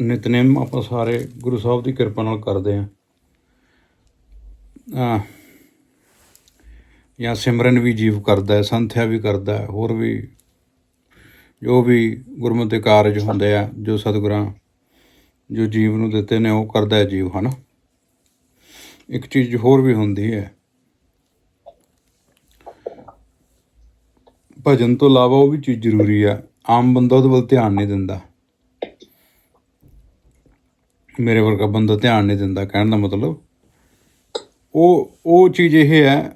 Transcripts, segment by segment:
ਨਿਤਨੇਮ ਆਪਾਂ ਸਾਰੇ ਗੁਰੂ ਸਾਹਿਬ ਦੀ ਕਿਰਪਾ ਨਾਲ ਕਰਦੇ ਆਂ ਆ ਜਾਂ ਸਿਮਰਨ ਵੀ ਜੀਵ ਕਰਦਾ ਹੈ, ਸੰਥਿਆ ਵੀ ਕਰਦਾ ਹੈ, ਹੋਰ ਵੀ ਜੋ ਵੀ ਗੁਰਮਤਿ ਕਾਰਜ ਹੁੰਦੇ ਆ, ਜੋ ਸਤਿਗੁਰਾਂ ਜੋ ਜੀਵ ਨੂੰ ਦਿੱਤੇ ਨੇ, ਉਹ ਕਰਦਾ ਹੈ ਜੀਵ, ਹਨ? ਇੱਕ ਚੀਜ਼ ਹੋਰ ਵੀ ਹੁੰਦੀ ਹੈ। ਭਜਨ ਤੋਂ ਇਲਾਵਾ ਉਹ ਵੀ ਚੀਜ਼ ਜ਼ਰੂਰੀ ਆ ਆਮ ਬੰਦਾ ਉਹਦੇ ਵੱਲ ਧਿਆਨ ਨਹੀਂ ਦਿੰਦਾ। ਮੇਰੇ ਵਰਗਾ ਬੰਦਾ ਧਿਆਨ ਨਹੀਂ ਦਿੰਦਾ, ਕਹਿਣ ਦਾ ਮਤਲਬ। ਉਹ ਉਹ ਚੀਜ਼ ਇਹ ਹੈ,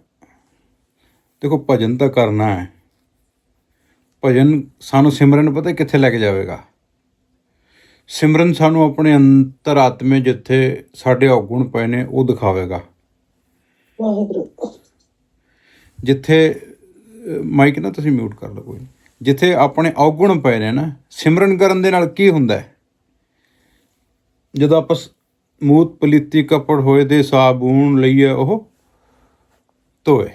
ਦੇਖੋ ਭਜਨ ਤਾਂ ਕਰਨਾ ਹੈ। ਭਜਨ ਸਾਨੂੰ ਸਿਮਰਨ ਪਤਾ ਕਿੱਥੇ ਲੈ ਕੇ ਜਾਵੇਗਾ? ਸਿਮਰਨ ਸਾਨੂੰ ਆਪਣੇ ਅੰਤਰਾਤਮੇ ਜਿੱਥੇ ਸਾਡੇ ਔਗੁਣ ਪਏ ਨੇ, ਉਹ ਦਿਖਾਵੇਗਾ। ਜਿੱਥੇ, ਮਾਈਕ ਨਾ ਤੁਸੀਂ ਮਿਊਟ ਕਰ ਲਓ ਕੋਈ। ਜਿੱਥੇ ਆਪਣੇ ਔਗੁਣ ਪਏ ਨੇ ਨਾ, ਸਿਮਰਨ ਕਰਨ ਦੇ ਨਾਲ ਕੀ ਹੁੰਦਾ ਹੈ? ਜਦੋਂ ਆਪਾਂ ਸ- ਮੂਤ ਪਲੀਤੀ ਕੱਪੜ ਹੋਏ ਦੇ ਸਾਬੂਨ ਲਈਏ, ਉਹ ਧੋਏ।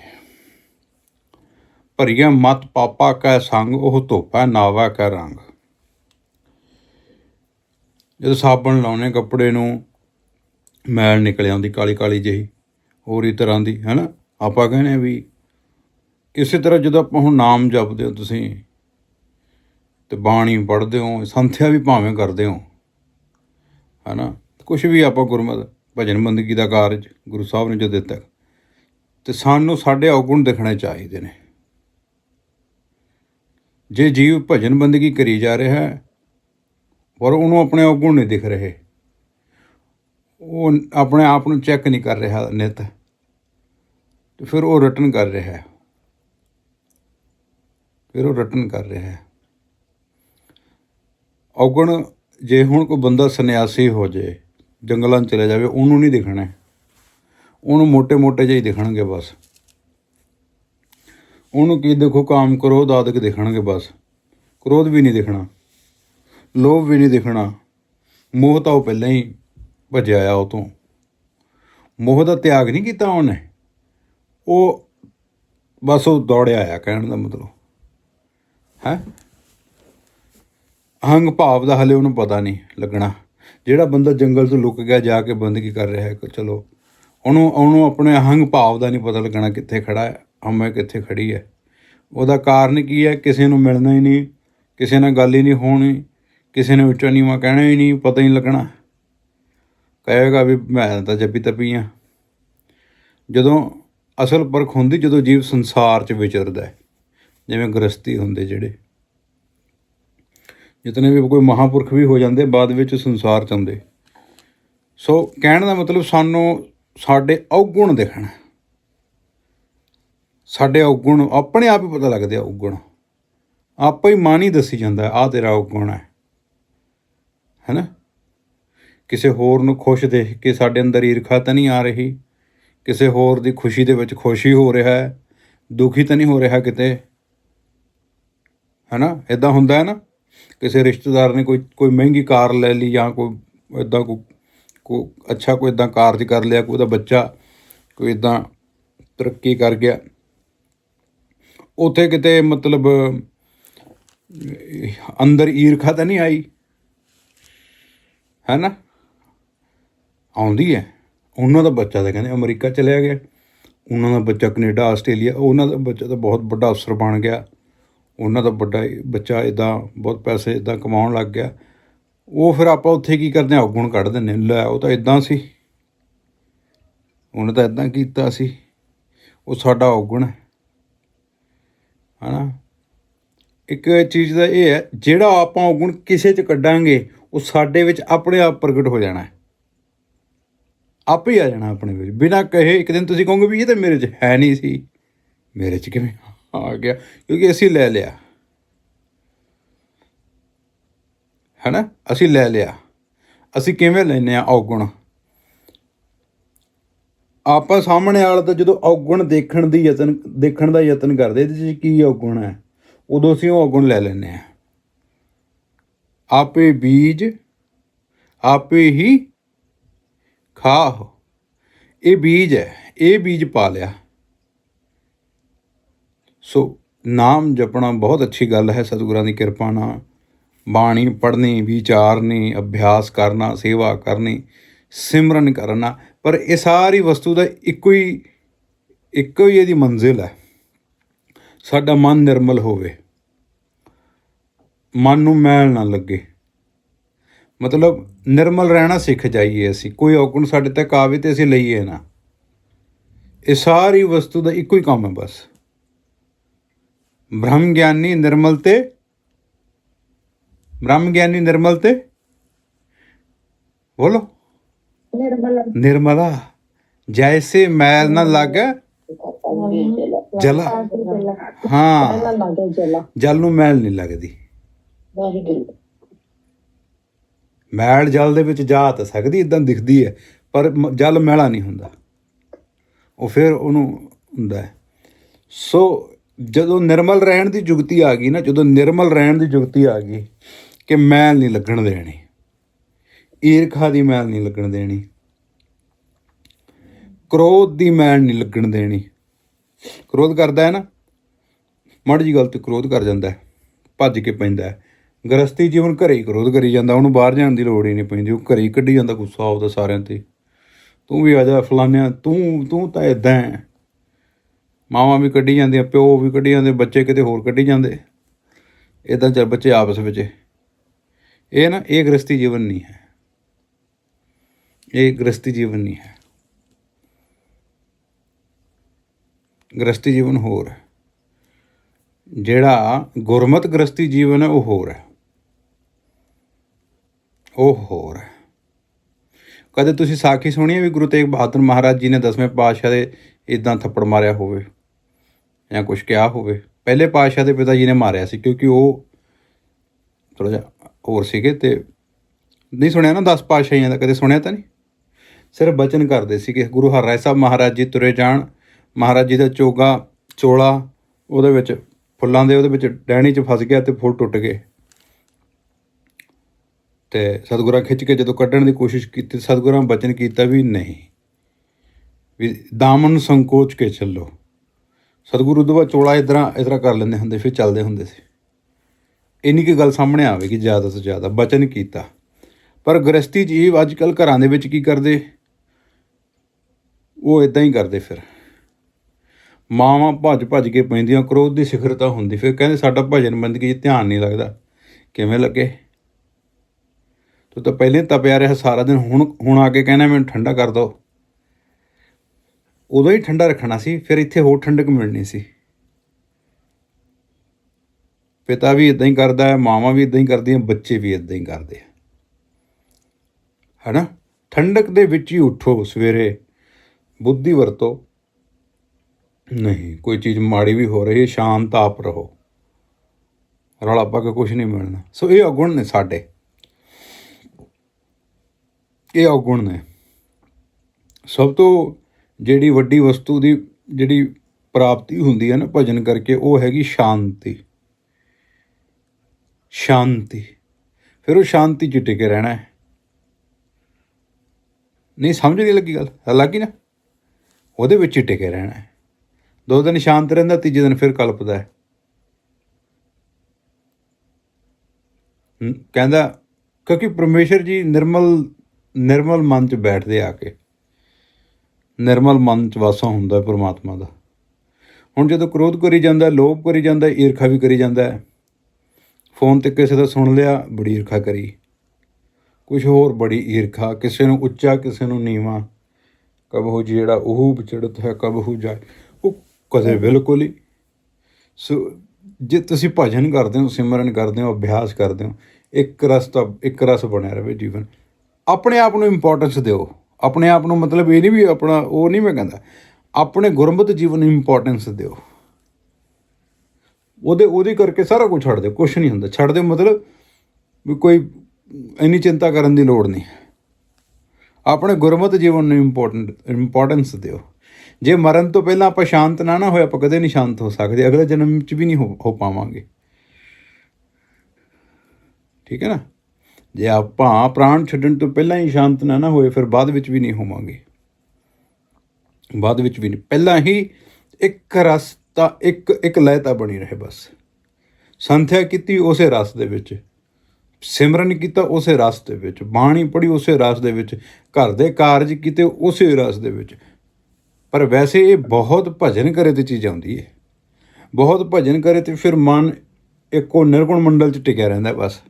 ਭਰੀਆ ਮਤ ਪਾਪਾ ਕੈ ਸੰਗ, ਉਹ ਧੋਪਾ ਨਾਵਾ ਕੈ ਰੰਗ। ਜਦੋਂ ਸਾਬਣ ਲਾਉਨੇ ਕੱਪੜੇ ਨੂੰ, ਮੈਲ ਨਿਕਲ ਆਉਂਦੀ ਕਾਲੀ ਕਾਲੀ ਜਿਹੀ, ਹੋਰ ਹੀ ਤਰ੍ਹਾਂ ਦੀ, ਹੈਨਾ? ਆਪਾਂ ਕਹਿੰਦੇ ਹਾਂ ਵੀ ਕਿਸੇ ਤਰ੍ਹਾਂ ਜਦੋਂ ਆਪਾਂ ਹੁਣ ਨਾਮ ਜਪਦੇ ਹੋ ਤੁਸੀਂ, ਤੇ ਬਾਣੀ ਪੜ੍ਹਦੇ ਹੋ, ਸੰਥਿਆ ਵੀ ਭਾਵੇਂ ਕਰਦੇ ਹੋ। ਹੈਨਾ? ਕੁਝ ਵੀ ਆਪਾਂ ਗੁਰਮਤ ਭਜਨ ਬੰਦਗੀ ਦਾ ਕਾਰਜ ਗੁਰੂ ਸਾਹਿਬ ਨੇ ਜੋ ਦਿੱਤਾ, ਤੇ ਸਾਨੂੰ ਸਾਡੇ ਔਗੁਣ ਦਿਖਣੇ ਚਾਹੀਦੇ ਨੇ। ਜੇ ਜੀਵ ਭਜਨ ਬੰਦਗੀ ਕਰੀ ਜਾ ਰਿਹਾ ਹੈ, ਪਰ ਉਹਨੂੰ ਆਪਣੇ ਔਗੁਣ ਨਹੀਂ ਦਿਖ ਰਹੇ। ਉਹ ਆਪਣੇ ਆਪ ਨੂੰ ਚੈੱਕ ਨਹੀਂ ਕਰ ਰਿਹਾ ਨਿਤ। ਤੇ ਫਿਰ ਉਹ ਰਟਨ ਕਰ ਰਿਹਾ ਹੈ। ਫਿਰ ਉਹ ਰਟਨ ਕਰ ਰਿਹਾ ਹੈ। ਔਗਣ ਜੇ ਹੁਣ ਕੋਈ ਬੰਦਾ ਸੰਨਿਆਸੀ ਹੋ ਜੇ, ਜੰਗਲਾਂ 'ਚ ਚਲੇ ਜਾਵੇ, ਉਹਨੂੰ ਨਹੀਂ ਦਿਖਣਾ। ਉਹਨੂੰ ਮੋਟੇ ਮੋਟੇ ਜਿਹੇ ਦਿਖਣਗੇ ਬਸ। ਉਹਨੂੰ ਕੀ ਦੇਖੋ, ਕਾਮ ਕ੍ਰੋਧ ਆਦਿਕ ਦਿਖਣਗੇ ਬਸ। ਕ੍ਰੋਧ ਵੀ ਨਹੀਂ ਦਿਖਣਾ, ਲੋਭ ਵੀ ਨਹੀਂ ਦਿਖਣਾ। ਮੋਹ ਤਾਂ ਉਹ ਪਹਿਲਾਂ ਹੀ ਭੱਜਿਆ ਆ ਉਹ ਤੋਂ। ਮੋਹ ਦਾ ਤਿਆਗ ਨਹੀਂ ਕੀਤਾ ਉਹਨੇ। ਉਹ ਬਸ ਉਹ ਦੌੜਿਆ ਆਇਆ ਕਹਿਣ ਦਾ ਮਤਲਬ। ਹੈ? ਅਹੰਗ ਭਾਵ ਦਾ ਹਲੇ ਉਹਨੂੰ ਪਤਾ ਨਹੀਂ ਲੱਗਣਾ। ਜਿਹੜਾ ਬੰਦਾ ਜੰਗਲ ਤੋਂ ਲੁਕ ਗਿਆ, ਜਾ ਕੇ ਬੰਦਗੀ ਕਰ ਰਿਹਾ ਹੈ, ਕਿ, ਚਲੋ। ਉਹਨੂੰ ਉਹਨੂੰ ਆਪਣੇ ਅਹੰਗ ਭਾਵ ਦਾ ਨਹੀਂ ਪਤਾ ਲੱਗਣਾ ਕਿੱਥੇ ਖੜਾ ਹੈ, ਹਮੇ ਕਿੱਥੇ ਖੜੀ ਹੈ। ਉਹਦਾ ਕਾਰਨ ਕੀ ਹੈ, ਕਿਸੇ ਨੂੰ ਮਿਲਣਾ ਹੀ ਨਹੀਂ, ਕਿਸੇ ਨਾਲ ਗੱਲ ਹੀ ਨਹੀਂ ਹੋਣੀ, ਕਿਸੇ ਨੇ ਉੱਚਾ ਨੀਵਾਂ ਕਹਿਣਾ ਹੀ ਨਹੀਂ, ਪਤਾ ਹੀ ਨਹੀਂ ਲੱਗਣਾ। ਕਹੇਗਾ ਵੀ ਮੈਂ ਤਾਂ ਜੱਪੀ ਤੱਪੀ ਹਾਂ। ਜਦੋਂ ਅਸਲ ਪਰਖ ਹੁੰਦੀ, ਜਦੋਂ ਜੀਵ ਸੰਸਾਰ 'ਚ ਵਿਚਰਦਾ ਹੈ, ਜਿਵੇਂ ਗ੍ਰਸਤੀ ਹੁੰਦੇ ਜਿਹੜੇ। ਜਿਤਨੇ ਵੀ ਕੋਈ ਮਹਾਪੁਰਖ ਵੀ ਹੋ ਜਾਂਦੇ, ਬਾਅਦ ਵਿੱਚ ਸੰਸਾਰ 'ਚ ਆਉਂਦੇ। ਸੋ ਕਹਿਣ ਦਾ ਮਤਲਬ ਸਾਨੂੰ ਸਾਡੇ ਔਗੁਣ ਦੇਖਣਾ ਸਾਡੇ ਔਗੁਣ, ਆਪਣੇ ਆਪ ਹੀ ਪਤਾ ਲੱਗਦੇ ਆ ਔਗੁਣ। ਆਪੇ ਹੀ ਮਨ ਹੀ ਦੱਸੀ ਜਾਂਦਾ ਆ ਤੇਰਾ ਔਗੁਣ ਹੈ। ਹੈਨਾ? ਕਿਸੇ ਹੋਰ ਨੂੰ ਖੁਸ਼ ਦੇਖ ਕੇ ਸਾਡੇ ਅੰਦਰ ਈਰਖਾ ਤਾਂ ਨਹੀਂ ਆ ਰਹੀ। ਕਿਸੇ ਹੋਰ ਦੀ ਖੁਸ਼ੀ ਦੇ ਵਿੱਚ ਖੁਸ਼ੀ ਹੋ ਰਿਹਾ ਹੈ, ਦੁਖੀ ਤਾਂ ਨਹੀਂ ਹੋ ਰਿਹਾ ਕਿਤੇ। ਹੈਨਾ? ਇਦਾਂ ਹੁੰਦਾ ਹੈ ਨਾ? ਕਿਸੇ ਰਿਸ਼ਤੇਦਾਰ ਨੇ ਕੋਈ ਕੋਈ ਮਹਿੰਗੀ ਕਾਰ ਲੈ ਲਈ ਜਾਂ ਕੋਈ ਇਦਾਂ ਕੋਈ ਕੋ ਅੱਛਾ ਕੋਈ ਇਦਾਂ ਕਾਰਜ ਕਰ ਲਿਆ, ਕੋਈ ਉਹਦਾ ਬੱਚਾ, ਕੋਈ ਇਦਾਂ ਤਰੱਕੀ ਕਰ ਗਿਆ। ਉਥੇ ਕਿਤੇ ਮਤਲਬ, ਅੰਦਰ ਈਰਖਾ ਤਾਂ ਨਹੀਂ ਆਈ? ਹੈ ਨਾ ਆਉਂਦੀ ਹੈ। ਉਹਨਾਂ ਦਾ ਬੱਚਾ ਤਾਂ ਕਹਿੰਦੇ ਅਮਰੀਕਾ ਚਲਿਆ ਗਿਆ। ਉਹਨਾਂ ਦਾ ਬੱਚਾ ਕੈਨੇਡਾ, ਆਸਟ੍ਰੇਲੀਆ, ਉਹਨਾਂ ਦਾ ਬੱਚਾ ਤਾਂ ਬਹੁਤ ਵੱਡਾ ਅਫਸਰ ਬਣ ਗਿਆ। ਉਹਨਾਂ ਦਾ ਵੱਡਾ ਬੱਚਾ ਇਦਾਂ ਬਹੁਤ ਪੈਸੇ ਇਦਾਂ ਕਮਾਉਣ ਲੱਗ ਗਿਆ। ਉਹ ਫਿਰ ਆਪਾਂ ਉੱਥੇ ਕੀ ਕਰਦੇ ਆ ਔਗੁਣ ਕੱਢ ਦਿੰਦੇ ਲੈ, ਉਹ ਤਾਂ ਇਦਾਂ ਸੀ। ਉਹਨੇ ਤਾਂ ਇਦਾਂ ਕੀਤਾ ਸੀ। ਉਹ ਸਾਡਾ ਔਗੁਣ ਹੈ। ਹਨਾ? ਇੱਕ ਚੀਜ਼ ਦਾ ਇਹ ਹੈ, ਜਿਹੜਾ ਆਪਾਂ ਔਗੁਣ ਕਿਸੇ 'ਚ ਕੱਢਾਂਗੇ, ਉਹ ਸਾਡੇ ਵਿੱਚ ਆਪਣੇ ਆਪ ਪ੍ਰਗਟ ਹੋ ਜਾਣਾ ਹੈ। ਆਪੇ ਹੀ ਆ ਜਾਣਾ ਆਪਣੇ ਵਿੱਚ। ਬਿਨਾਂ ਕਹੇ ਇੱਕ ਦਿਨ ਤੁਸੀਂ ਕਹੋਗੇ ਵੀ ਇਹ ਤਾਂ ਮੇਰੇ 'ਚ ਹੈ ਨਹੀਂ ਸੀ। ਮੇਰੇ 'ਚ ਕਿਵੇਂ? ਆ ਗਿਆ, ਕਿਉਂਕਿ ਅਸੀਂ ਲੈ ਲਿਆ। ਹੈਨਾ? ਅਸੀਂ ਲੈ ਲਿਆ। ਅਸੀਂ ਕਿਵੇਂ ਲੈਨੇ ਆ ਔਗੁਣ? ਆਪਾਂ ਸਾਹਮਣੇ ਵਾਲਾ ਤਾਂ ਜਦੋਂ ਔਗੁਣ ਦੇਖਣ ਦੀ ਯਤਨ, ਦੇਖਣ ਦਾ ਯਤਨ ਕਰਦੇ, ਇਹਦੇ 'ਚ ਕੀ ਔਗੁਣ ਹੈ? ਉਦੋਂ ਅਸੀਂ ਉਹ ਔਗੁਣ ਲੈ ਲੈਨੇ ਆ ਆਪੇ ਬੀਜ, ਆਪੇ ਹੀ ਖਾਹ। ਇਹ ਬੀਜ ਹੈ, ਇਹ ਬੀਜ ਪਾ ਲਿਆ। ਸੋ ਨਾਮ ਜਪਣਾ ਬਹੁਤ ਅੱਛੀ ਗੱਲ ਹੈ, ਸਤਿਗੁਰਾਂ ਦੀ ਕਿਰਪਾ ਨਾਲ। ਬਾਣੀ ਪੜ੍ਹਨੀ, ਵਿਚਾਰਨੀ, ਅਭਿਆਸ ਕਰਨਾ, ਸੇਵਾ ਕਰਨੀ, ਸਿਮਰਨ ਕਰਨਾ, ਪਰ ਇਹ ਸਾਰੀ ਵਸਤੂ ਦਾ ਇੱਕੋ ਹੀ ਇੱਕੋ ਹੀ ਇਹਦੀ ਮੰਜ਼ਿਲ ਹੈ। ਸਾਡਾ ਮਨ ਨਿਰਮਲ ਹੋਵੇ। ਮਨ ਨੂੰ ਮੈਲ ਨਾ ਲੱਗੇ। ਮਤਲਬ ਨਿਰਮਲ ਰਹਿਣਾ ਸਿੱਖ ਜਾਈਏ ਅਸੀਂ। ਕੋਈ ਔਕਣ ਸਾਡੇ ਤੱਕ ਆਵੇ ਤੇ ਅਸੀਂ ਲਈਏ ਨਾ। ਇਹ ਸਾਰੀ ਵਸਤੂ ਦਾ ਇੱਕੋ ਹੀ ਕੰਮ ਹੈ ਬਸ। ਬ੍ਰਹਮ ਗਿਆਨੀ ਨਿਰਮਲ ਤੇ ਬ੍ਰਹਮ ਗਿਆਨੀ ਨਿਰਮਲ ਤੇ ਬੋਲੋ। ਨਿਰਮਲ। ਨਿਰਮਲਾ ਜੈਸੇ ਮੈਲ ਨਾ ਲੱਗੇ ਜਲਾ। ਹਾਂ। ਜਲ ਨੂੰ ਮੈਲ ਨਹੀਂ ਲੱਗਦੀ। ਮੈਲ ਜਲ ਦੇ ਵਿੱਚ ਜਾ ਤਾਂ ਸਕਦੀ ਇਦਾਂ ਦਿਖਦੀ ਹੈ ਪਰ ਜਲ ਮੈਲਾ ਨਹੀਂ ਹੁੰਦਾ। ਉਹ ਫਿਰ ਉਹਨੂੰ ਹੁੰਦਾ ਸੋ ਜਦੋਂ ਨਿਰਮਲ ਰਹਿਣ ਦੀ ਜੁਗਤੀ ਆ ਗਈ ਨਾ, ਜਦੋਂ ਨਿਰਮਲ ਰਹਿਣ ਦੀ ਜੁਗਤੀ ਆ ਗਈ ਕਿ ਮੈਲ ਨਹੀਂ ਲੱਗਣ ਦੇਣੀ। ਈਰਖਾ ਦੀ ਮੈਲ ਨਹੀਂ ਲੱਗਣ ਦੇਣੀ। ਕ੍ਰੋਧ ਦੀ ਮੈਲ ਨਹੀਂ ਲੱਗਣ ਦੇਣੀ। ਕ੍ਰੋਧ ਕਰਦਾ ਹੈ ਨਾ, ਮਾੜੀ ਜੀ ਗੱਲ ਤੇ ਕ੍ਰੋਧ ਕਰ ਜਾਂਦਾ ਹੈ, ਭੱਜ ਕੇ ਪੈਂਦਾ ਹੈ। ਗ੍ਰਸਤੀ ਜੀਵਨ ਘਰੇ ਹੀ ਕ੍ਰੋਧ ਕਰੀ ਜਾਂਦਾ, ਉਹਨੂੰ ਬਾਹਰ ਜਾਣ ਦੀ ਲੋੜ ਹੀ ਨਹੀਂ ਪੈਂਦੀ, ਉਹ ਘਰੇ ਹੀ ਕੱਢੀ ਜਾਂਦਾ ਗੁੱਸਾ ਉਹਦਾ ਸਾਰਿਆਂ ਤੇ। ਤੂੰ ਵੀ ਆ ਜਾ ਫਲਾਨਿਆ ਤੂੰ ਤੂੰ ਤਾਂ ਇਦਾਂ ਹੈ। ਮਾਵਾਂ ਵੀ ਕੱਢੀ ਜਾਂਦੀਆਂ, ਪਿਓ ਵੀ ਕੱਢੀ ਜਾਂਦੇ, ਬੱਚੇ ਕਿਤੇ ਹੋਰ ਕੱਢੀ ਜਾਂਦੇ। ਇਦਾਂ ਚੱਲ ਬੱਚੇ ਆਪਸ ਵਿੱਚ। ਇਹ ਨਾ, ਇਹ ਗ੍ਰਸਤੀ ਜੀਵਨ ਨਹੀਂ ਹੈ। ਇਹ ਗ੍ਰਸਤੀ ਜੀਵਨ ਨਹੀਂ ਹੈ। ਗ੍ਰਸਤੀ ਜੀਵਨ ਹੋਰ ਹੈ। ਜਿਹੜਾ ਗੁਰਮਤ ਗ੍ਰਸਤੀ ਜੀਵਨ ਹੈ, ਉਹ ਹੋਰ ਹੈ। ਉਹ ਹੋਰ ਹੈ। ਕਦੇ ਤੁਸੀਂ ਸਾਖੀ ਸੁਣੀ ਹੈ ਵੀ ਗੁਰੂ ਤੇਗ ਬਹਾਦਰ ਮਹਾਰਾਜ ਜੀ ਨੇ ਦਸਵੇਂ ਪਾਤਸ਼ਾਹ ਦੇ ਇਦਾਂ ਥੱਪੜ ਮਾਰਿਆ ਹੋਵੇ? ਜਾਂ ਕੁਝ ਕਿਹਾ ਹੋਵੇ। ਪਹਿਲੇ ਪਾਤਸ਼ਾਹ ਦੇ ਪਿਤਾ ਜੀ ਨੇ ਮਾਰਿਆ ਸੀ ਕਿਉਂਕਿ ਉਹ ਥੋੜਾ ਜਿਹਾ ਹੋਰ ਸੀਗੇ ਤੇ ਨਹੀਂ ਸੁਣਿਆ ਨਾ 10 ਪਾਤਸ਼ਾਹੀਆਂ ਦਾ, ਕਦੇ ਸੁਣਿਆ ਤਾਂ ਨਹੀਂ? ਸਿਰਫ ਬਚਨ ਕਰਦੇ ਸੀ ਕਿ ਗੁਰੂ ਹਰਿਰਾਏ ਸਾਹਿਬ ਮਹਾਰਾਜ ਜੀ ਤੁਰੇ ਜਾਣ, ਮਹਾਰਾਜ ਜੀ ਦਾ ਚੋਗਾ, ਚੋਲਾ, ਉਹਦੇ ਵਿੱਚ ਫੁੱਲਾਂ ਦੇ ਉਹਦੇ ਵਿੱਚ ਡੈਣੀ 'ਚ ਫਸ ਗਿਆ ਤੇ ਫੁੱਲ ਟੁੱਟ ਗਏ। ਤੇ ਸਤਿਗੁਰਾਂ ਖਿੱਚ ਕੇ ਜਦੋਂ ਕੱਢਣ ਦੀ ਕੋਸ਼ਿਸ਼ ਕੀਤੀ, ਸਤਿਗੁਰਾਂ ਬਚਨ ਕੀਤਾ ਵੀ ਨਹੀਂ। ਵੀ ਦਾਮਨ ਸੰਕੋਚ ਕੇ ਚੱਲੋ। ਸਤਿਗੁਰੂ ਉਦੋਂ ਬਾਅਦ ਚੋਲਾ ਇਧਰਾਂ ਇਧਰਾਂ ਕਰ ਲੈਂਦੇ ਹੁੰਦੇ, ਫਿਰ ਚੱਲਦੇ ਹੁੰਦੇ ਸੀ। ਇੰਨੀ ਕੀ ਗੱਲ ਸਾਹਮਣੇ ਆਵੇਗੀ ਜ਼ਿਆਦਾ ਤੋਂ ਜ਼ਿਆਦਾ ਬਚਨ ਕੀਤਾ। ਪਰ ਗ੍ਰਸਤੀ ਜੀਵ ਅੱਜ ਕੱਲ ਘਰਾਂ ਦੇ ਵਿੱਚ ਕੀ ਕਰਦੇ? ਉਹ ਇਦਾਂ ਹੀ ਕਰਦੇ ਫਿਰ। ਮਾਵਾਂ ਭੱਜ ਭੱਜ ਕੇ ਪੈਂਦੀਆਂ, ਕ੍ਰੋਧ ਦੀ ਸਿਖਰਤਾ ਹੁੰਦੀ, ਫਿਰ ਕਹਿੰਦੇ ਸਾਡਾ ਭਜਨ ਬੰਦਗੀ 'ਚ ਧਿਆਨ ਨਹੀਂ ਲੱਗਦਾ। ਕਿਵੇਂ ਲੱਗੇ? ਤੂੰ ਤਾਂ ਪਹਿਲੇ ਤਪਿਆ ਰਿਹਾ, ਸਾਰਾ ਦਿਨ ਹੁਣ ਹੁਣ ਆ ਕੇ ਕਹਿਣਾ, ਮੈਨੂੰ ਠੰਡਾ ਕਰ ਦੋ। ਉਦੋਂ ਹੀ ਠੰਡਾ ਰੱਖਣਾ ਸੀ, ਫਿਰ ਇੱਥੇ ਹੋਰ ਠੰਡਕ ਮਿਲਣੀ ਸੀ। ਪਿਤਾ ਵੀ ਇਦਾਂ ਹੀ ਕਰਦਾ ਹੈ, ਮਾਵਾਂ ਵੀ ਇਦਾਂ ਹੀ ਕਰਦੀਆਂ, ਬੱਚੇ ਵੀ ਇਦਾਂ ਹੀ ਕਰਦੇ ਆ। ਹੈਨਾ? ਠੰਡਕ ਦੇ ਵਿੱਚ ਹੀ ਉਠੋ ਸਵੇਰੇ, ਬੁੱਧੀ ਵਰਤੋ। ਨਹੀਂ, ਕੋਈ ਚੀਜ਼ ਮਾੜੀ ਵੀ ਹੋ ਰਹੀ ਹੈ, ਸ਼ਾਂਤ ਆਪ ਰਹੋ। ਰੌਲਾ ਪਾ ਕੇ ਕੁਝ ਨਹੀਂ ਮਿਲਣਾ। ਸੋ ਇਹ ਔਗੁਣ ਨੇ ਸਾਡੇ। ਇਹ ਔਗੁਣ ਨੇ। ਸਭ ਤੋਂ ਜਿਹੜੀ ਵੱਡੀ ਵਸਤੂ ਦੀ ਜਿਹੜੀ ਪ੍ਰਾਪਤੀ ਹੁੰਦੀ ਹੈ ਨਾ ਭਜਨ ਕਰਕੇ, ਉਹ ਹੈਗੀ ਸ਼ਾਂਤੀ। ਸ਼ਾਂਤੀ। ਫਿਰ ਉਹ ਸ਼ਾਂਤੀ 'ਚ ਟਿਕੇ ਰਹਿਣਾ ਹੈ। ਨਹੀਂ, ਸਮਝ ਨਹੀਂ ਲੱਗੀ ਗੱਲ? ਹਾਲਾਂਕਿ ਨਾ। ਉਹਦੇ ਵਿੱਚ ਹੀ ਟਿਕੇ ਰਹਿਣਾ ਹੈ। ਦੋ ਦਿਨ ਸ਼ਾਂਤ ਰਹਿੰਦਾ, ਤੀਜੇ ਦਿਨ ਫਿਰ ਕਲਪਦਾ ਹੈ, ਕਹਿੰਦਾ, ਕਿਉਂਕਿ ਪਰਮੇਸ਼ਰ ਜੀ ਨਿਰਮਲ ਨਿਰਮਲ ਮਨ 'ਚ ਬੈਠਦੇ ਆ ਕੇ। ਨਿਰਮਲ ਮਨ 'ਚ ਵਾਸਾ ਹੁੰਦਾ ਹੈ ਪ੍ਰਮਾਤਮਾ ਦਾ। ਹੁਣ ਜਦੋਂ ਕ੍ਰੋਧ ਕਰੀ ਜਾਂਦਾ ਲੋਭ ਕਰੀ ਜਾਂਦਾ ਈਰਖਾ ਵੀ ਕਰੀ ਜਾਂਦਾ ਫੋਨ ਤੇ ਕਿਸੇ ਦਾ ਸੁਣ ਲਿਆ, ਬੜੀ ਈਰਖਾ ਕਰੀ। ਕੁਝ ਹੋਰ ਬੜੀ ਈਰਖਾ, ਕਿਸੇ ਨੂੰ ਉੱਚਾ, ਕਿਸੇ ਨੂੰ ਨੀਵਾਂ ਕਬਹੂ ਜਿਹੜਾ ਉਹ ਵਿਚੜਤ ਹੈ ਕਬਹੂ ਜਾਏ ਉਹ ਕਦੇ ਬਿਲਕੁਲ ਹੀ ਸੋ, ਜੇ ਤੁਸੀਂ ਭਜਨ ਕਰਦੇ ਹੋ, ਸਿਮਰਨ ਕਰਦੇ ਹੋ, ਅਭਿਆਸ ਕਰਦੇ ਹੋ, ਇੱਕ ਰਸ ਤਾਂ, ਇੱਕ ਰਸ ਬਣਿਆ ਰਹੇ ਜੀਵਨ। ਆਪਣੇ ਆਪ ਨੂੰ ਇੰਪੋਰਟੈਂਸ ਦਿਓ। ਆਪਣੇ ਆਪ ਨੂੰ ਮਤਲਬ ਇਹ ਨਹੀਂ ਵੀ ਆਪਣਾ, ਉਹ ਨਹੀਂ ਮੈਂ ਕਹਿੰਦਾ। ਆਪਣੇ ਗੁਰਮਤਿ ਜੀਵਨ ਨੂੰ ਇੰਪੋਰਟੈਂਸ ਦਿਓ। ਉਹਦੇ ਉਹਦੇ ਕਰਕੇ ਸਾਰਾ ਕੁਝ ਛੱਡ ਦਿਓ ਕੁਝ ਨਹੀਂ ਹੁੰਦਾ। ਛੱਡ ਦਿਓ ਮਤਲਬ ਵੀ ਕੋਈ ਇੰਨੀ ਚਿੰਤਾ ਕਰਨ ਦੀ ਲੋੜ ਨਹੀਂ। ਆਪਣੇ ਗੁਰਮਤਿ ਜੀਵਨ ਨੂੰ ਇੰਪੋਰਟੈਂਟ ਇੰਪੋਰਟੈਂਸ ਦਿਓ। ਜੇ ਮਰਨ ਤੋਂ ਪਹਿਲਾਂ ਆਪਾਂ ਸ਼ਾਂਤ ਨਾ ਨਾ ਹੋਏ, ਆਪਾਂ ਕਦੇ ਨਹੀਂ ਸ਼ਾਂਤ ਹੋ ਸਕਦੇ। ਅਗਲੇ ਜਨਮ 'ਚ ਵੀ ਨਹੀਂ ਹੋ ਹੋ ਪਾਵਾਂਗੇ। ਠੀਕ ਹੈ ਨਾ? ਜੇ ਆਪਾਂ ਪ੍ਰਾਣ ਛੱਡਣ ਤੋਂ ਪਹਿਲਾਂ ਹੀ ਸ਼ਾਂਤ ਨਾ ਨਾ ਹੋਏ, ਫਿਰ ਬਾਅਦ ਵਿੱਚ ਵੀ ਨਹੀਂ ਹੋਵਾਂਗੇ। ਬਾਅਦ ਵਿੱਚ ਵੀ ਨਹੀਂ। ਪਹਿਲਾਂ ਹੀ ਇੱਕ ਰਸਤਾ, ਇੱਕ ਇੱਕ ਲਹਿਤਾ ਬਣੀ ਰਹੇ ਬਸ। ਸੰਥਿਆ ਕੀਤੀ ਉਸੇ ਰਸ ਦੇ ਵਿੱਚ। ਸਿਮਰਨ ਕੀਤਾ ਉਸੇ ਰਸ ਦੇ ਵਿੱਚ। ਬਾਣੀ ਪੜ੍ਹੀ ਉਸੇ ਰਸ ਦੇ ਵਿੱਚ। ਘਰ ਦੇ ਕਾਰਜ ਕੀਤੇ ਉਸੇ ਰਸ ਦੇ ਵਿੱਚ। ਪਰ ਵੈਸੇ ਇਹ ਬਹੁਤ ਭਜਨ ਕਰੇ ਤੇ ਚੀਜ਼ ਆਉਂਦੀ ਹੈ ਬਹੁਤ ਭਜਨ ਕਰੇ ਤੇ ਫਿਰ ਮਨ ਇੱਕੋ ਨਿਰਗੁਣ ਮੰਡਲ 'ਚ ਟਿਕਿਆ ਰਹਿੰਦਾ ਬਸ।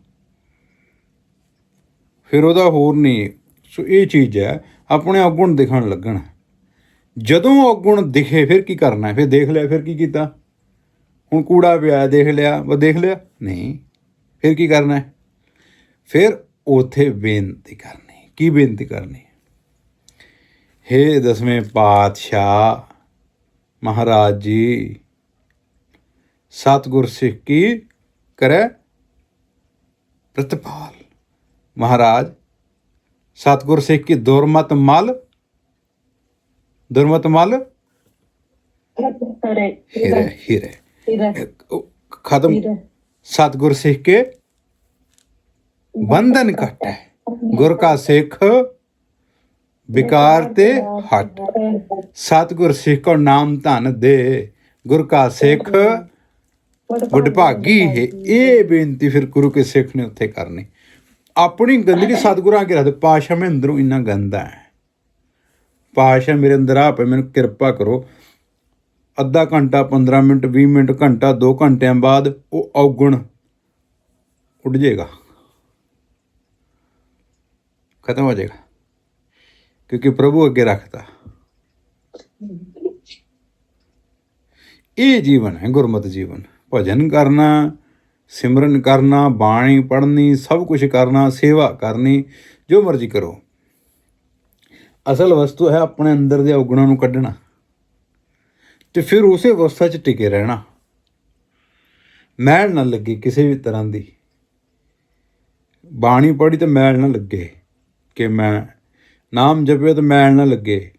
ਫਿਰ ਉਹਦਾ ਹੋਰ ਨਹੀਂ ਸੋ ਇਹ ਚੀਜ਼ ਹੈ, ਆਪਣੇ ਔਗੁਣ ਦਿਖਣ ਲੱਗਣ। ਜਦੋਂ ਔਗੁਣ ਦਿਖੇ ਫਿਰ ਕੀ ਕਰਨਾ ਫਿਰ ਦੇਖ ਲਿਆ, ਫਿਰ ਕੀ ਕੀਤਾ? ਹੁਣ ਕੂੜਾ ਪਿਆ, ਦੇਖ ਲਿਆ ਉਹ ਦੇਖ ਲਿਆ? ਨਹੀਂ। ਫਿਰ ਕੀ ਕਰਨਾ ਫਿਰ ਉਥੇ ਬੇਨਤੀ ਕਰਨੀ। ਕੀ ਬੇਨਤੀ ਕਰਨੀ? ਹੇ ਦਸਵੇਂ ਪਾਤਸ਼ਾਹ, ਮਹਾਰਾਜ ਜੀ, ਸਤਿਗੁਰ ਸਿੱਖ ਕੀ ਕਰੈ? ਪ੍ਰਤਪਾਲ। ਮਹਾਰਾਜ ਸਤਿਗੁਰ ਸਿੱਖ ਕੀ ਦੁਰਮਤ ਮਲ? ਦੁਰਮਤ ਮਲ? ਹਰੇ ਹੀਰੇ ਹੀਰੇ। ਹੀਰੇ। ਉਹ ਖਤਮ। ਹੀਰੇ। ਸਤਿਗੁਰ ਸਿੱਖ ਕੇ ਬੰਧਨ ਕੱਟੈ ਗੁਰ ਕਾ ਸਿੱਖ ਵਿਕਾਰ ਤੇ ਹਟ। ਸਤਿਗੁਰ ਸਿੱਖ ਕੋ ਨਾਮ ਧਨ ਦੇ। ਗੁਰ ਕਾ ਸਿੱਖ ਵਡਭਾਗੀ ਹੈ। ਇਹ ਬੇਨਤੀ ਫਿਰ ਗੁਰੂ ਕੇ ਸਿੱਖ ਨੇ ਉੱਥੇ ਕਰਨੀ। ਆਪਣੀ ਗੰਦਗੀ ਸਤਿਗੁਰਾਂ ਕੇ ਰੱਖ ਪਾਸ਼ਾ ਮੈਂ ਅੰਦਰੋਂ ਇੰਨਾ ਗੰਦਾ ਹੈ। ਪਾਸ਼ਾ ਮੇਰੇ ਅੰਦਰ ਆ ਪਏ ਮੈਨੂੰ ਕਿਰਪਾ ਕਰੋ। ਅੱਧਾ ਘੰਟਾ 15 ਮਿੰਟ 20 ਮਿੰਟ, ਘੰਟਾ 2 ਘੰਟਿਆਂ ਬਾਅਦ ਉਹ ਔਗਣ ਉੱਡ ਜਾਏਗਾ। ਖਤਮ ਹੋ ਜਾਏਗਾ। ਕਿਉਂਕਿ ਪ੍ਰਭੂ ਅੱਗੇ ਰੱਖਦਾ ਇਹ ਜੀਵਨ ਹੈ, ਗੁਰਮਤ ਜੀਵਨ। ਭਜਨ ਕਰਨਾ ਸਿਮਰਨ ਕਰਨਾ, ਬਾਣੀ ਪੜ੍ਹਨੀ, ਸਭ ਕੁਝ ਕਰਨਾ, ਸੇਵਾ ਕਰਨੀ, ਜੋ ਮਰਜ਼ੀ ਕਰੋ। ਅਸਲ ਵਸਤੂ ਹੈ ਆਪਣੇ ਅੰਦਰ ਦੇ ਔਗਣਾਂ ਨੂੰ ਕੱਢਣਾ ਤੇ ਫਿਰ ਉਸੇ ਅਵਸਥਾ 'ਚ ਟਿਕੇ ਰਹਿਣਾ। ਮੈਲ ਨਾ ਲੱਗੇ ਕਿਸੇ ਵੀ ਤਰ੍ਹਾਂ ਦੀ। ਬਾਣੀ ਪੜ੍ਹੀ ਤੇ ਮੈਲ ਨਾ ਲੱਗੇ ਕਿ ਮੈਂ ਨਾਮ ਜਪਿਆ ਤੇ ਮੈਲ ਨਾ ਲੱਗੇ।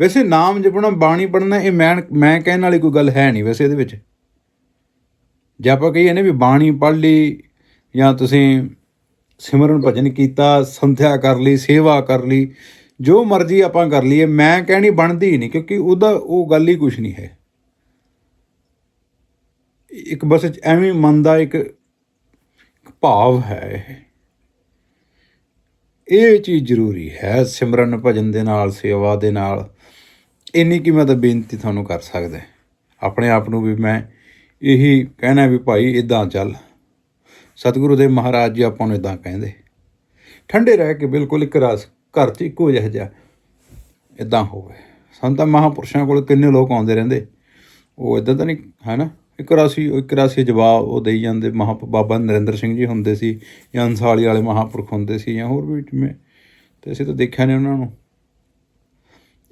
ਵੈਸੇ ਨਾਮ ਜਪਣਾ, ਬਾਣੀ ਪੜ੍ਹਨਾ, ਇਹ ਮੈਂ ਮੈਂ ਕਹਿਣ ਵਾਲੀ ਕੋਈ ਗੱਲ ਹੈ ਨਹੀਂ ਵੈਸੇ ਇਹਦੇ ਵਿੱਚ। ਜੇ ਆਪਾਂ ਕਹੀਏ ਨੇ ਵੀ ਬਾਣੀ ਪੜ੍ਹ ਲਈ ਜਾਂ ਤੁਸੀਂ ਸਿਮਰਨ ਭਜਨ ਕੀਤਾ ਸੰਥਿਆ ਕਰ ਲਈ, ਸੇਵਾ ਕਰ ਲਈ, ਜੋ ਮਰਜ਼ੀ ਆਪਾਂ ਕਰ ਲਈਏ, ਮੈਂ ਕਹਿਣੀ ਬਣਦੀ ਹੀ ਨਹੀਂ ਕਿਉਂਕਿ ਉਹਦਾ ਉਹ ਗੱਲ ਹੀ ਕੁਝ ਨਹੀਂ ਹੈ। ਇੱਕ ਬਸ ਐਵੇਂ ਮਨ ਦਾ ਇੱਕ ਭਾਵ ਹੈ ਇਹ। ਇਹ ਚੀਜ਼ ਜ਼ਰੂਰੀ ਹੈ ਸਿਮਰਨ ਭਜਨ ਦੇ ਨਾਲ, ਸੇਵਾ ਦੇ ਨਾਲ। ਇੰਨੀ ਕੀ ਮੈਂ ਤਾਂ ਬੇਨਤੀ ਤੁਹਾਨੂੰ ਕਰ ਸਕਦਾ। ਆਪਣੇ ਆਪ ਨੂੰ ਵੀ ਮੈਂ ਇਹੀ ਕਹਿਣਾ ਵੀ ਭਾਈ ਇਦਾਂ ਚੱਲ। ਸਤਿਗੁਰੂ ਦੇ ਮਹਾਰਾਜ ਜੀ ਆਪਾਂ ਨੂੰ ਇਦਾਂ ਕਹਿੰਦੇ। ਠੰਡੇ ਰਹਿ ਕੇ ਬਿਲਕੁਲ ਇੱਕ ਰਸ ਘਰ 'ਚ ਇੱਕੋ ਜਿਹਾ ਜਿਹਾ ਇਦਾਂ ਹੋਵੇ। ਸੰਤਾਂ ਮਹਾਪੁਰਸ਼ਾਂ ਕੋਲ ਕਿੰਨੇ ਲੋਕ ਆਉਂਦੇ ਰਹਿੰਦੇ। ਉਹ ਇਦਾਂ ਤਾਂ ਨਹੀਂ, ਹੈ ਨਾ? ਇੱਕ ਰਾਸੀ ਇੱਕ ਰਾਸੀ ਜਵਾਬ ਉਹ ਦੇਈ ਜਾਂਦੇ। ਮਹਾ ਬਾਬਾ ਨਰਿੰਦਰ ਸਿੰਘ ਜੀ ਹੁੰਦੇ ਸੀ ਜਾਂ ਅੰਸਾਲੀ ਵਾਲੇ ਮਹਾਪੁਰਖ ਹੁੰਦੇ ਸੀ ਜਾਂ ਹੋਰ ਵੀ ਜਿਵੇਂ। ਤੇ ਅਸੀਂ ਤਾਂ ਦੇਖਿਆ ਨਹੀਂ ਉਹਨਾਂ ਨੂੰ।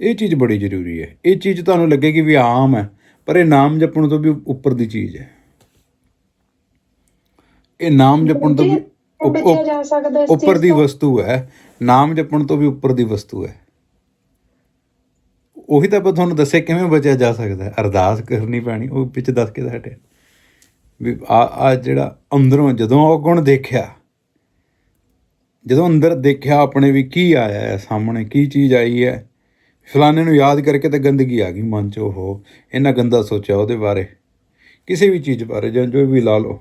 ਇਹ ਚੀਜ਼ ਬੜੀ ਜ਼ਰੂਰੀ ਹੈ। ਇਹ ਚੀਜ਼ ਤੁਹਾਨੂੰ ਲੱਗੇਗੀ ਵੀ ਆਮ ਹੈ। ਪਰ ਇਹ ਨਾਮ ਜਪਣ ਤੋਂ ਵੀ ਉੱਪਰ ਦੀ ਚੀਜ਼ ਹੈ। ਇਹ ਨਾਮ ਜਪਣ ਤੋਂ ਵੀ ਉੱਪਰ ਦੀ? ਵਸਤੂ ਹੈ। ਨਾਮ ਜਪਣ ਤੋਂ ਵੀ ਉੱਪਰ ਦੀ ਵਸਤੂ ਹੈ। ਉਹੀ ਤਾਂ ਆਪਾਂ ਤੁਹਾਨੂੰ ਦੱਸਿਆ ਕਿਵੇਂ ਬਚਿਆ ਜਾ ਸਕਦਾ ਹੈ। ਅਰਦਾਸ ਕਰਨੀ ਪੈਣੀ ਉਹ ਵਿੱਚ ਦੱਸ ਕੇ ਹਟਿਆ। ਵੀ ਆ ਆ ਜਿਹੜਾ ਅੰਦਰੋਂ ਜਦੋਂ ਉਹ ਗੁਣ ਦੇਖਿਆ ਜਦੋਂ ਅੰਦਰ ਦੇਖਿਆ ਆਪਣੇ ਵੀ ਕੀ ਆਇਆ ਹੈ ਸਾਹਮਣੇ ਕੀ ਚੀਜ਼ ਆਈ ਹੈ ਫਲਾਣੇ ਨੂੰ ਯਾਦ ਕਰਕੇ ਤਾਂ ਗੰਦਗੀ ਆ ਗਈ ਮਨ 'ਚ ਉਹ ਇੰਨਾ ਗੰਦਾ ਸੋਚਿਆ ਉਹਦੇ ਬਾਰੇ। ਕਿਸੇ ਵੀ ਚੀਜ਼ ਬਾਰੇ, ਜਾਂ ਜੋ ਵੀ ਲਾ ਲਓ।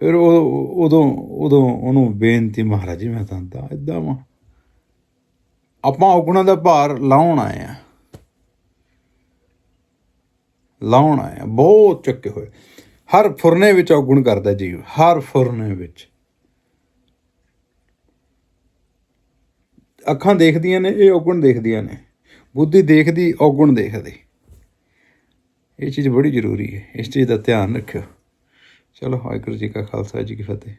ਫਿਰ ਉਹ, ਉਦੋਂ ਉਦੋਂ ਉਹਨੂੰ ਬੇਨਤੀ ਮਹਾਰਾਜ ਜੀ, ਮੈਂ ਤਾਂ ਤਾਂ ਇਦਾਂ ਵਾਂ। ਆਪਾਂ ਔਗੁਣਾਂ ਦਾ ਭਾਰ ਲਾਉਣ ਆਏ ਆ। ਲਾਉਣ ਆਏ ਆ, ਬਹੁਤ ਚੱਕੇ ਹੋਏ। ਹਰ ਫੁਰਨੇ ਵਿੱਚ ਔਗੁਣ ਕਰਦਾ ਜੀਵ ਹਰ ਫੁਰਨੇ ਵਿੱਚ। ਅੱਖਾਂ ਦੇਖਦੀਆਂ ਨੇ, ਇਹ ਔਗੁਣ ਦੇਖਦੀਆਂ ਨੇ। ਬੁੱਧੀ ਦੇਖਦੀ, ਔਗੁਣ ਦੇਖਦੇ। ਇਹ ਚੀਜ਼ ਬੜੀ ਜ਼ਰੂਰੀ ਹੈ। ਇਸ ਚੀਜ਼ ਦਾ ਧਿਆਨ ਰੱਖਿਓ। ਚਲੋ, ਵਾਹਿਗੁਰੂ ਜੀ ਕਾ ਖਾਲਸਾ ਜੀ ਕੀ ਫਤਿਹ।